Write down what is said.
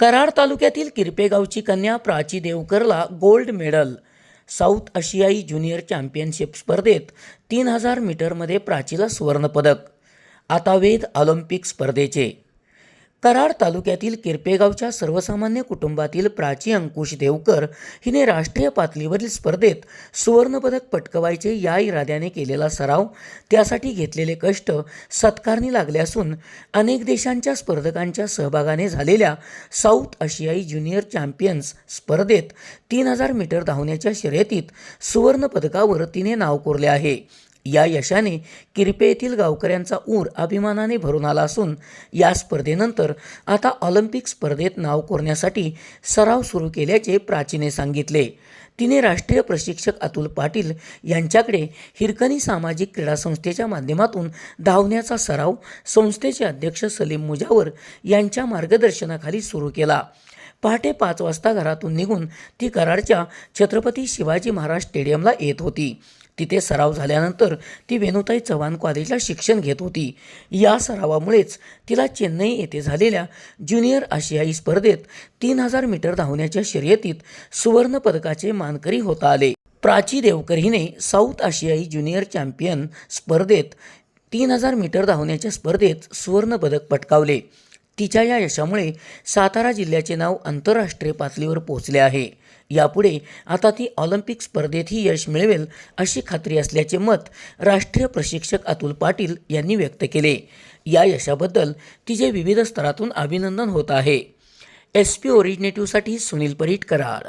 कराड तालुक्यातील किरपेगावची कन्या प्राची देवकरला गोल्ड मेडल. साऊथ आशियाई ज्युनियर चॅम्पियनशिप स्पर्धेत तीन हजार मीटरमध्ये प्राचीला सुवर्णपदक. आता वेध ऑलिम्पिक स्पर्धेचे. कराड तालुक्यातील किरपेगावच्या सर्वसामान्य कुटुंबातील प्राची अंकुश देवकर हिने राष्ट्रीय पातळीवरील स्पर्धेत सुवर्णपदक पटकवायचे या इराद्याने केलेला सराव त्यासाठी घेतलेले कष्ट सत्कारणी लागले असून अनेक देशांच्या स्पर्धकांच्या सहभागाने झालेल्या साऊथ आशियाई ज्युनियर चॅम्पियन्स स्पर्धेत तीन हजार मीटर धावण्याच्या शर्यतीत सुवर्णपदकावर तिने नाव कोरले आहे. या यशाने किरपे येथील गावकऱ्यांचा ऊर अभिमानाने भरून आला असून या स्पर्धेनंतर आता ऑलिम्पिक स्पर्धेत नाव कोरण्यासाठी सराव सुरू केल्याचे प्राचीने सांगितले. तिने राष्ट्रीय प्रशिक्षक अतुल पाटील यांच्याकडे हिरकणी सामाजिक क्रीडा संस्थेच्या माध्यमातून धावण्याचा सराव संस्थेचे अध्यक्ष सलीम मुजावर यांच्या मार्गदर्शनाखाली सुरू केला. पहाटे पाच वाजता घरातून निघून ती कराडच्या छत्रपती शिवाजी महाराज स्टेडियमला येत होती. तिथे सराव झाल्यानंतर ती वेणुताई चव्हाण कॉलेजला शिक्षण घेत होती. या सरावामुळेच तिला चेन्नई येथे झालेल्या ज्युनियर आशियाई स्पर्धेत तीन हजार मीटर धावण्याच्या शर्यतीत सुवर्णपदकाचे मानकरी होता आले. प्राची देवकर हिने साऊथ आशियाई ज्युनियर चॅम्पियन स्पर्धेत तीन हजार मीटर धावण्याच्या स्पर्धेत सुवर्णपदक पटकावले. तिच्या या यशामुळे सातारा जिल्ह्याचे नाव आंतरराष्ट्रीय पातळीवर पोहोचले आहे. यापुढे आता ती ऑलिम्पिक स्पर्धेतही यश मिळवेल अशी खात्री असल्याचे मत राष्ट्रीय प्रशिक्षक अतुल पाटील यांनी व्यक्त केले. या यशाबद्दल तिचे विविध स्तरातून अभिनंदन होत आहे. एस पी ओरिजिनेटिव्हसाठी सुनील परीट कराड